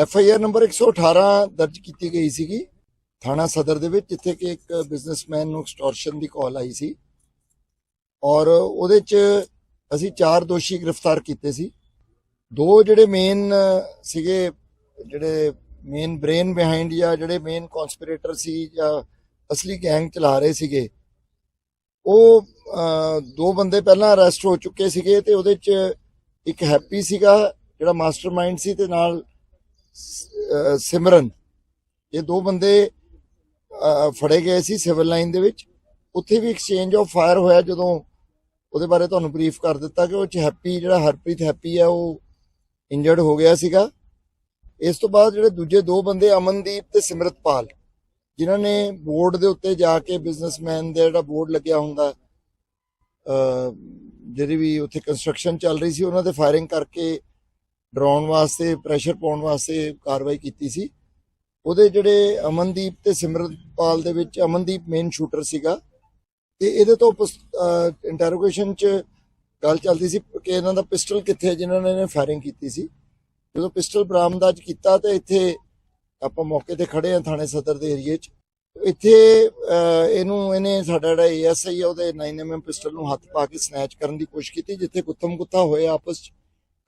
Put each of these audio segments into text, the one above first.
F I R number 118 ਦਰਜ ਕੀਤੀ ਗਈ ਸੀਗੀ। ਥਾਣਾ ਸਦਰ ਦੇ ਵਿੱਚ, ਜਿੱਥੇ ਕਿ ਇੱਕ ਬਿਜ਼ਨਸਮੈਨ ਨੂੰ ਐਕਸਟੋਰਸ਼ਨ ਦੀ ਕਾਲ ਆਈ ਸੀ। ਔਰ ਉਹਦੇ ਚ ਅਸੀਂ ਚਾਰ ਦੋਸ਼ੀ ਗ੍ਰਿਫਤਾਰ ਕੀਤੇ ਸੀ। ਦੋ ਜਿਹੜੇ ਮੇਨ ਸੀਗੇ, ਜਿਹੜੇ ਮੇਨ ਬ੍ਰੇਨ ਬਿਹਾਈਂਡ ਜਾਂ ਜਿਹੜੇ ਮੇਨ ਕਨਸਪੀਰੇਟਰ ਸੀ ਜਾਂ ਅਸਲੀ ਗੈਂਗ ਚਲਾ ਰਹੇ ਸੀਗੇ, ਉਹ ਦੋ ਬੰਦੇ ਪਹਿਲਾਂ ਅਰੈਸਟ ਹੋ ਚੁੱਕੇ ਸੀਗੇ ਤੇ ਉਹਦੇ ਚ ਇੱਕ ਹੈਪੀ ਸੀਗਾ, ਜਿਹੜਾ ਮਾਸਟਰਮਾਈਂਡ ਸੀ ਤੇ ਨਾਲ ਸਿਮਰਨ। ਇਹ ਦੋ ਬੰਦੇ ਫੜੇ ਗਏ ਸੀ ਸਿਵਲ ਲਾਈਨ ਦੇ ਵਿੱਚ। ਉੱਥੇ ਵੀ ਐਕਸਚੇਂਜ ਆਫ ਫਾਇਰ ਹੋਇਆ ਜਦੋਂ ਉਹਦੇ ਬਾਰੇ ਤੁਹਾਨੂੰ ਬਰੀਫ ਕਰ ਦਿੱਤਾ ਕਿ ਉਹ ਚ ਹੈਪੀ ਜਿਹੜਾ ਹਰਪ੍ਰੀਤ ਹੈਪੀ ਆ ਉਹ ਇੰਜਰਡ ਹੋ ਗਿਆ ਸੀਗਾ। ਇਸ ਤੋਂ ਬਾਅਦ ਜਿਹੜੇ ਦੂਜੇ ਦੋ ਬੰਦੇ ਅਮਨਦੀਪ ਤੇ ਸਿਮਰਤਪਾਲ ਜਿਨ੍ਹਾਂ ਨੇ ਬੋਰਡ ਦੇ ਉੱਤੇ ਜਾ ਕੇ ਬਿਜ਼ਨਸਮੈਨ ਦਾ ਜਿਹੜਾ ਬੋਰਡ ਲੱਗਿਆ ਹੁੰਦਾ ਅਹ, ਜਿਹੜੀ ਵੀ ਉੱਥੇ ਕੰਸਟਰਕਸ਼ਨ ਚੱਲ ਰਹੀ ਸੀ ਉਹਨਾਂ ਤੇ ਫਾਇਰਿੰਗ ਕਰਕੇ ਡਰਾਉਣ ਵਾਸਤੇ ਪ੍ਰੈਸ਼ਰ ਪਾਉਣ ਵਾਸਤੇ ਕਾਰਵਾਈ ਕੀਤੀ ਸੀ। ਉਹਦੇ ਜਿਹੜੇ ਅਮਨਦੀਪ ਤੇ ਸਿਮਰਤਪਾਲ ਦੇ ਵਿੱਚ ਅਮਨਦੀਪ ਮੇਨ ਸ਼ੂਟਰ ਸੀਗਾ। ਤੇ ਇਹਦੇ ਤੋਂ ਇੰਟਰੋਗੇਸ਼ਨ ਚ ਗੱਲ ਚੱਲਦੀ ਸੀ ਕਿ ਇਹਨਾਂ ਦਾ ਪਿਸਟਲ ਕਿੱਥੇ ਜਿਨ੍ਹਾਂ ਨੇ ਫਾਇਰਿੰਗ ਕੀਤੀ ਸੀ। ਜਦੋਂ ਪਿਸਟਲ ਬਰਾਮਦਾਜ ਕੀਤਾ ਤੇ ਇੱਥੇ ਆਪਾਂ ਮੌਕੇ ਤੇ ਖੜੇ ਆ ਥਾਣੇ ਸਦਰ ਦੇ ਏਰੀਏ 'ਚ। ਇੱਥੇ ਇਹਨੂੰ, ਇਹਨੇ ਸਾਡਾ ਜਿਹੜਾ ਏਐਸਆਈ ਆ, ਉਹਦੇ 9mm ਪਿਸਟਲ ਨੂੰ ਹੱਥ ਪਾ ਕੇ ਸਨੈਚ ਕਰਨ ਦੀ ਕੋਸ਼ਿਸ਼ ਕੀਤੀ, ਜਿੱਥੇ ਗੁੱਤਮ ਗੁੱਤਾ ਹੋਇਆ ਆਪਸ 'ਚ।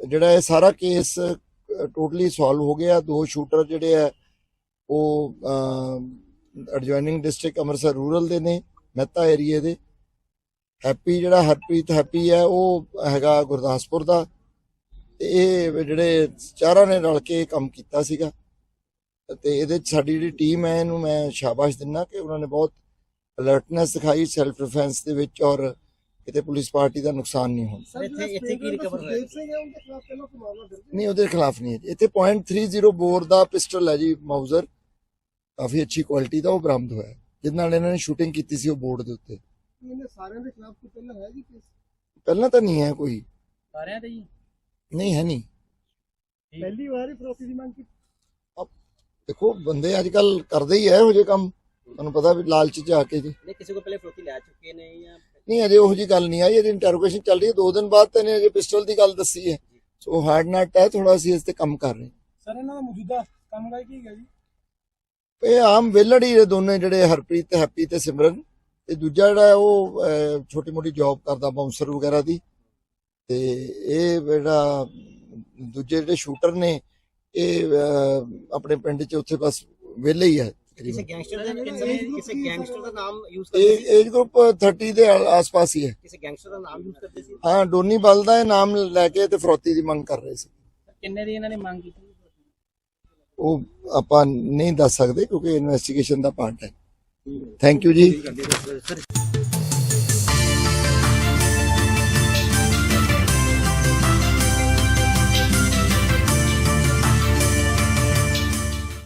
ਜਿਹੜਾ ਇਹ ਸਾਰਾ ਕੇਸ ਟੋਟਲੀ ਸੋਲਵ ਹੋ ਗਿਆ। ਦੋ ਸ਼ੂਟਰ ਜਿਹੜੇ ਆ, ਉਹ ਐਡਜੋਇਨਿੰਗ ਡਿਸਟ੍ਰਿਕਟ ਅੰਮ੍ਰਿਤਸਰ ਰੂਰਲ ਦੇ ਨੇ, ਮਹਿਤਾ ਏਰੀਏ ਦੇ। ਹੈਪੀ ਜਿਹੜਾ ਹਰਪ੍ਰੀਤ ਹੈਪੀ ਹੈ ਉਹ ਹੈਗਾ ਗੁਰਦਾਸਪੁਰ ਦਾ। ਇਹ ਜਿਹੜੇ ਚਾਰਾਂ ਨੇ ਰਲ ਕੇ ਇਹ ਕੰਮ ਕੀਤਾ ਸੀਗਾ। ਤੇ ਇਹਦੇ ਚ ਸਾਡੀ ਜਿਹੜੀ ਟੀਮ ਹੈ ਇਹਨੂੰ ਮੈਂ ਸ਼ਾਬਾਸ਼ ਦਿੰਦਾ ਕਿ ਉਹਨਾਂ ਨੇ ਬਹੁਤ ਅਲਰਟਨੈਸ ਦਿਖਾਈ ਸੈਲਫ ਡਿਫੈਂਸ ਦੇ ਵਿੱਚ ਔਰ ਕਿਤੇ ਪੁਲਿਸ ਪਾਰਟੀ ਦਾ ਨੁਕਸਾਨ ਨਹੀਂ ਹੋਣਾ। ਇੱਥੇ ਇੱਥੇ ਕੀ ਰਿਕਵਰ ਹੋਇਆ? ਨਹੀਂ ਉਹਦੇ ਖਿਲਾਫ ਨਹੀਂ ਹੈ। ਇੱਥੇ .30 ਬੋਰ ਦਾ ਪਿਸਟਲ ਹੈ ਜੀ ਮਾਊਜ਼ਰ ਕਾਫੀ ਅੱਛੀ ਕੁਆਲਿਟੀ ਦਾ ਉਹ ਬਰਾਮਦ ਹੋਇਆ ਹੈ, ਜਿਹਦੇ ਨਾਲ ਇਹਨਾਂ ਨੇ ਸ਼ੂਟਿੰਗ ਕੀਤੀ ਸੀ ਉਹ ਬੋਰਡ ਦੇ ਉੱਤੇ। ਨਹੀਂ ਇਹਨੇ ਸਾਰਿਆਂ ਦੇ ਖਿਲਾਫ ਕੋਈ ਪਹਿਲਾਂ ਹੈ ਜੀ ਕੇਸ ਪਹਿਲਾਂ ਤਾਂ ਨਹੀਂ ਹੈ ਕੋਈ। ਸਾਰਿਆਂ ਤੇ ਜੀ? ਨਹੀਂ ਹੈ ਨਹੀਂ। ਪਹਿਲੀ ਵਾਰ ਹੀ ਫਰੋਤੀ ਦੀ ਮੰਗ ਕੀਤੀ। ਦੇਖੋ ਬੰਦੇ ਅੱਜ ਕੱਲ ਕਰਦੇ ਹੀ ਐ ਇਹੋ ਜਿਹੇ ਕੰਮ। ਤੁਹਾਨੂੰ ਪਤਾ ਵੀ ਲਾਲਚ ਚ ਆ ਕੇ ਜੀ। ਨਹੀਂ ਕਿਸੇ ਕੋ ਪਹਿਲੇ ਫਰੋਤੀ ਲੈ ਚੁੱਕੇ ਨੇ ਜਾਂ ਨਹੀਂ ਅਜੇ ਉਹੋ ਜੀ ਗੱਲ ਨਹੀਂ ਆਈ ਇਹਦੀ ਇੰਟਰੋਗੇਸ਼ਨ ਚੱਲ ਰਹੀ ਹੈ। ਦੋ ਦਿਨ ਬਾਅਦ ਤਾਂ ਇਹਨੇ ਅਜੇ ਪਿਸਟਲ ਦੀ ਗੱਲ ਦੱਸੀ ਹੈ। ਸੋ ਹਾਰਡ ਨਟ ਹੈ ਥੋੜਾ ਅਸੀਂ ਇਸ ਤੇ ਕੰਮ ਕਰ ਰਹੇ ਸਰ ਇਹਨਾਂ ਦਾ ਮੌਜੂਦਾ ਕੰਮ ਦਾ ਕੀ ਹੈ ਜੀ? ਇਹ ਆਮ ਵਿਹਲੜ ਹੀ ਇਹ ਦੋਨੇ ਜਿਹੜੇ ਹਰਪ੍ਰੀਤ ਤੇ ਹੈਪੀ ਤੇ ਸਿਮਰਨ। ਤੇ ਦੂਜਾ ਜਿਹੜਾ ਉਹ ਛੋਟੀ ਮੋਟੀ ਜੌਬ ਕਰਦਾ ਬਾਉਂਸਰ ਵਗੈਰਾ ਦੀ। ਤੇ ਇਹ ਜਿਹੜਾ ਦੂਜੇ ਜਿਹੜੇ ਸ਼ੂਟਰ ਨੇ ਇਹ ਆਪਣੇ ਪਿੰਡ 'ਚ ਉੱਥੇ ਬਸ ਵਿਹਲੇ ਹੀ ਹੈ ਕਿਸੇ ਤਕਰੀਬਨ ਗੈਂਗਸਟਰ ਦਾ ਕਿਸੇ ਕਿਸੇ ਗੈਂਗਸਟਰ ਦਾ ਨਾਮ ਯੂਜ਼ ਕਰਦੇ ਇਹ ਸੀ? ਏਜ ਗਰੁੱਪ 30 ਦੇ ਆ- ਆਸ-ਪਾਸ ਹੀ ਹੈ। ਕਿਸੇ ਗੈਂਗਸਟਰ ਦਾ ਨਾਮ ਯੂਜ਼ ਕਰਦੇ ਸੀ? ਹਾਂ ਡੋਨੀ ਬਲ ਦਾ ਇਹ ਨਾਮ ਲੈ ਕੇ ਤੇ ਫਰੋਤੀ ਦੀ ਮੰਗ ਕਰ ਰਹੇ ਸੀ। ਕਿੰਨੇ ਦੀ ਇਹਨਾਂ ਨੇ ਮੰਗ ਕੀਤੀ? ਉਹ ਆਪਾਂ ਨਹੀਂ ਦੱਸ ਸਕਦੇ ਕਿਉਂਕਿ ਇਨਵੈਸਟੀਗੇਸ਼ਨ ਦਾ ਪਾਰਟ ਹੈ। ਥੈਂਕ ਯੂ ਜੀ। ਸਰ